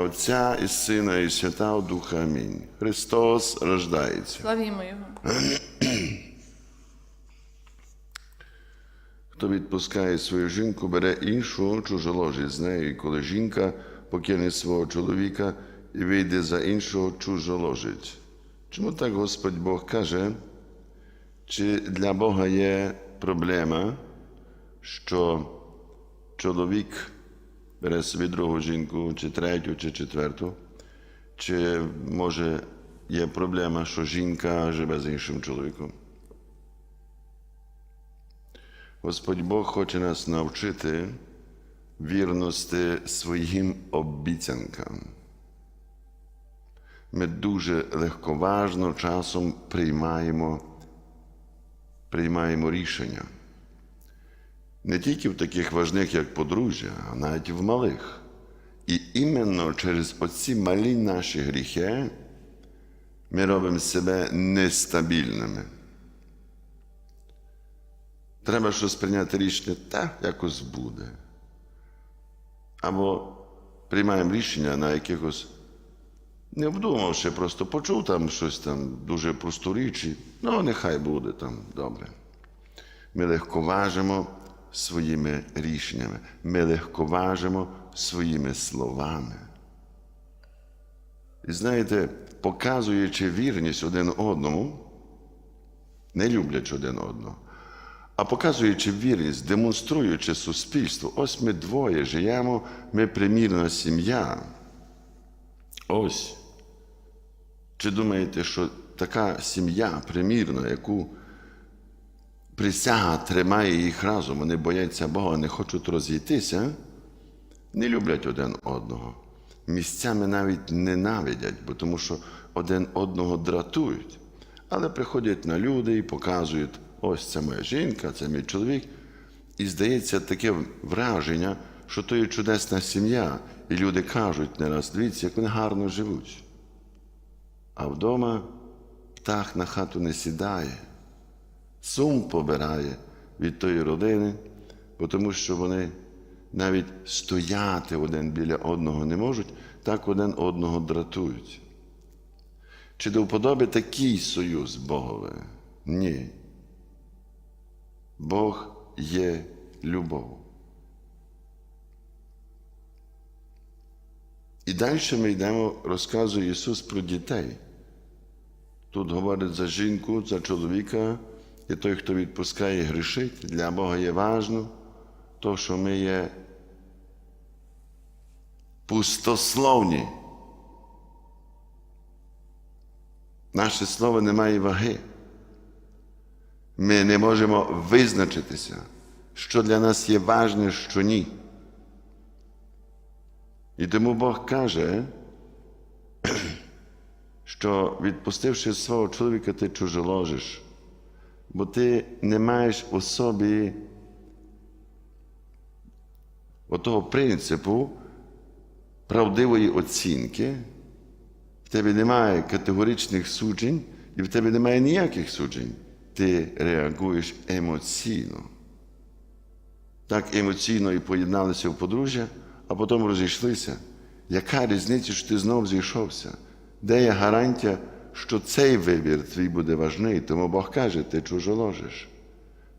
Отця і Сина, і Святого Духа. Амінь. Христос рождається. Славімо Його. Хто відпускає свою жінку, бере іншу чужоложить з нею, і коли жінка покине свого чоловіка і вийде за іншого чужоложить. Чому так Господь Бог каже? Чи для Бога є проблема, що чоловік бере собі другу жінку, чи третю, чи четверту? Чи може є проблема, що жінка живе з іншим чоловіком? Господь Бог хоче нас навчити вірності своїм обіцянкам. Ми дуже легковажно часом приймаємо, приймаємо рішення. Не тільки в таких важних, як подружжя, а навіть в малих. І іменно через оці малі наші гріхи ми робимо себе нестабільними. Треба щось прийняти рішення, та якось буде. Або приймаємо рішення на якихось, не вдумавши, просто почув там щось там дуже просту річ, ну нехай буде там добре. Ми легковажимо своїми рішеннями, ми легковажимо своїми словами. І знаєте, показуючи вірність один одному, не люблячи один одного, а показуючи вірність, демонструючи суспільству, ось ми двоє живемо, ми примірна сім'я. Ось. Чи думаєте, що така сім'я примірна, яку присяга тримає їх разом, вони бояться Бога, не хочуть розійтися, не люблять один одного. Місцями навіть ненавидять, бо тому що один одного дратують. Але приходять на люди і показують, ось це моя жінка, це мій чоловік. І здається таке враження, що то є чудесна сім'я. І люди кажуть не раз, дивіться, як вони гарно живуть. А вдома птах на хату не сідає, сум побирає від тої родини, тому що вони навіть стояти один біля одного не можуть, так один одного дратують. Чи до вподоби такий союз Богове? Ні. Бог є любов. І далі ми йдемо, розказує Ісус про дітей. Тут говорить за жінку, за чоловіка, і той, хто відпускає, грішить. Для Бога є важно, то, що ми є пустословні. Наше слово не має ваги. Ми не можемо визначитися, що для нас є важне, що ні. І тому Бог каже, що відпустивши свого чоловіка, ти чужоложиш, бо ти не маєш у собі отого принципу правдивої оцінки, в тебе немає категоричних суджень, і в тебе немає ніяких суджень. Ти реагуєш емоційно. Так емоційно і поєдналися в подружжя, а потім розійшлися. Яка різниця, що ти знов зійшовся? Де є гарантія, що цей вибір твій буде важний? Тому Бог каже, ти чужоложиш,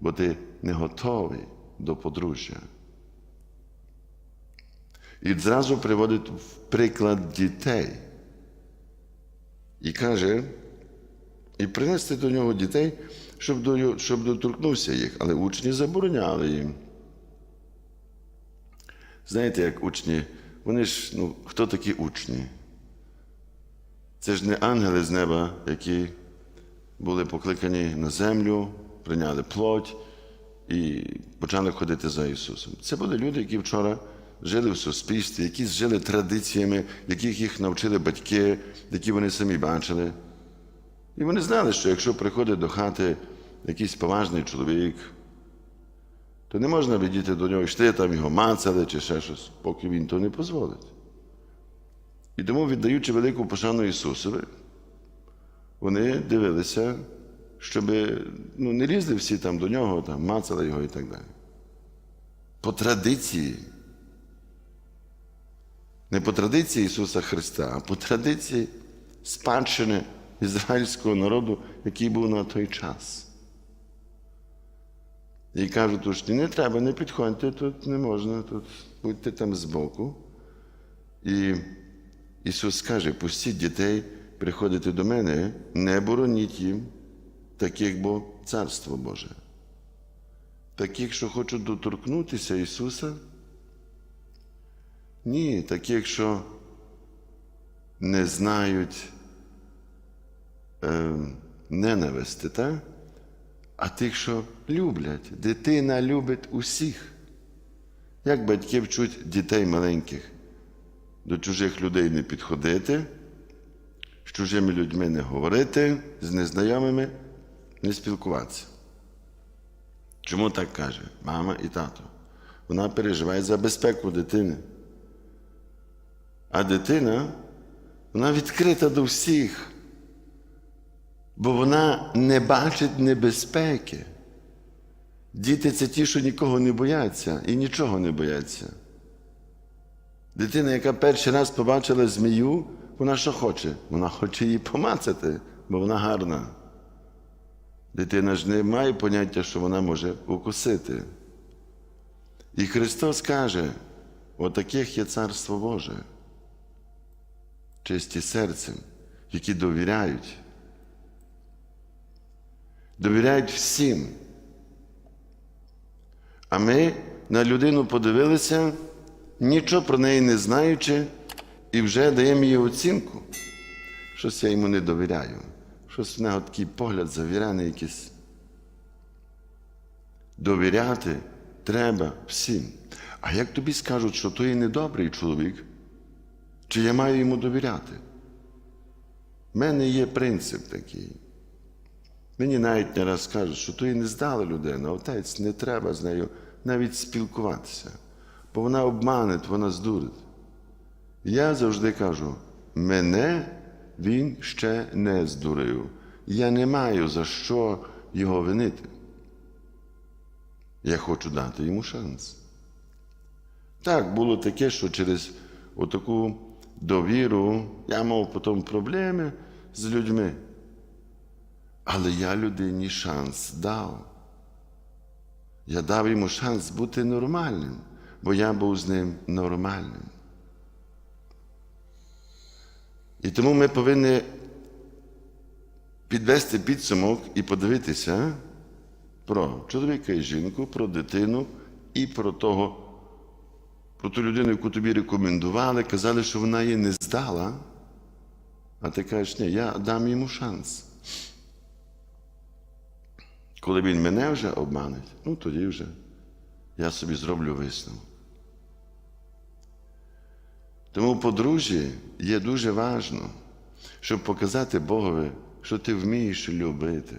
бо ти не готовий до подружжя. І зразу приводить в приклад дітей. І каже, і принести до нього дітей, щоб, до, щоб доторкнувся їх, але учні забороняли їм. Знаєте, як учні, вони ж, ну, хто такі учні? Це ж не ангели з неба, які були покликані на землю, прийняли плоть і почали ходити за Ісусом. Це були люди, які вчора жили в суспільстві, які жили традиціями, яких їх навчили батьки, які вони самі бачили. І вони знали, що якщо приходить до хати якийсь поважний чоловік, то не можна відійти до нього йшли, там його мацали чи ще щось, поки він то не дозволить. І тому, віддаючи велику пошану Ісусові, вони дивилися, щоб ну, не лізли всі там до нього, там, мацали його і так далі. По традиції. Не по традиції Ісуса Христа, а по традиції спадщини ізраїльського народу, який був на той час. І кажуть, уж не треба, не підходьте, тут не можна, тут будьте там збоку. І Ісус каже, пустіть дітей приходити до мене, не бороніть їм, таких бо Царство Боже. Таких, що хочуть доторкнутися Ісуса. Ні, таких, що не знають е, ненависти, так? а тих, що люблять. Дитина любить усіх. Як батьки вчуть дітей маленьких до чужих людей не підходити, з чужими людьми не говорити, з незнайомими не спілкуватися. Чому так каже мама і тато? Вона переживає за безпеку дитини. А дитина, вона відкрита до всіх, бо вона не бачить небезпеки. Діти це ті, що нікого не бояться і нічого не бояться. Дитина, яка перший раз побачила змію, вона що хоче? Вона хоче її помацати, бо вона гарна. Дитина ж не має поняття, що вона може укусити. І Христос каже: отаких є Царство Боже, чисті серцем, які довіряють. Довіряють всім. А ми на людину подивилися, нічого про неї не знаючи, і вже даємо їй оцінку. Щось я йому не довіряю. Щось в нього такий погляд завірений якийсь. Довіряти треба всім. А як тобі скажуть, що той недобрий чоловік, чи я маю йому довіряти? У мене є принцип такий. Мені навіть не раз кажуть, що то і не здала людина, отець, не треба з нею навіть спілкуватися, бо вона обманить, вона здурить. Я завжди кажу, мене він ще не здурив. Я не маю за що його винити. Я хочу дати йому шанс. Так, було таке, що через отаку довіру я мав потім проблеми з людьми. Але я людині шанс дав. Я дав йому шанс бути нормальним, бо я був з ним нормальним. І тому ми повинні підвести підсумок і подивитися про чоловіка і жінку, про дитину і про того, про ту людину, яку тобі рекомендували, казали, що вона її не здала. А ти кажеш, ні, я дам йому шанс. Коли він мене вже обманить, ну тоді вже я собі зроблю висновок. Тому подружжі є дуже важно, щоб показати Богові, що ти вмієш любити,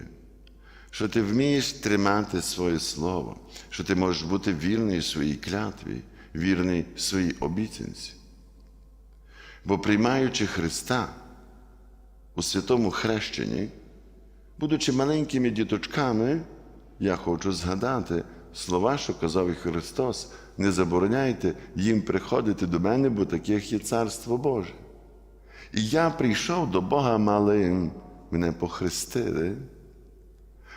що ти вмієш тримати своє слово, що ти можеш бути вірний своїй клятві, вірний своїй обіцянці. Бо приймаючи Христа у святому хрещенні, будучи маленькими діточками, я хочу згадати слова, що казав і Христос, не забороняйте їм приходити до мене, бо таких є Царство Боже. І я прийшов до Бога малим, мене похрестили,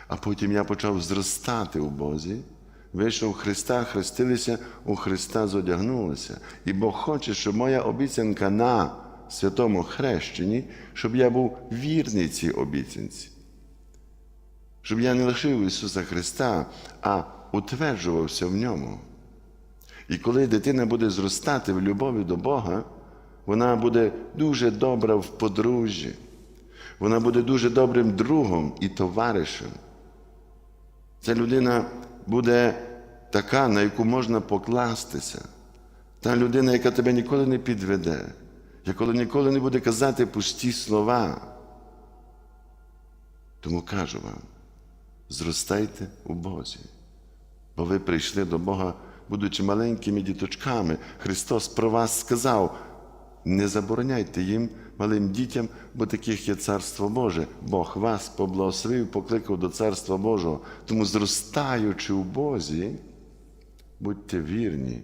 а потім я почав зростати у Бозі. Вийшов Христа, хрестилися, у Христа зодягнулися. І Бог хоче, щоб моя обіцянка на святому хрещенні, щоб я був вірний цій обіцянці. Щоб я не лишив Ісуса Христа, а утверджувався в ньому. І коли дитина буде зростати в любові до Бога, вона буде дуже добра в подружжі, вона буде дуже добрим другом і товаришем. Ця людина буде така, на яку можна покластися. Та людина, яка тебе ніколи не підведе, яка ніколи не буде казати пусті слова. Тому кажу вам, зростайте у Бозі, бо ви прийшли до Бога, будучи маленькими діточками. Христос про вас сказав: не забороняйте їм, малим дітям, бо таких є Царство Боже. Бог вас поблагословив, покликав до Царства Божого. Тому, зростаючи у Бозі, будьте вірні,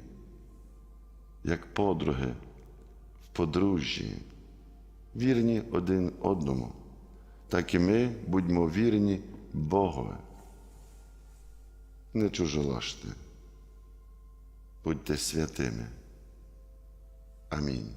як подруги в подружжі, вірні один одному, так і ми будьмо вірні Богові. Не чужоложте, будьте святими. Амінь.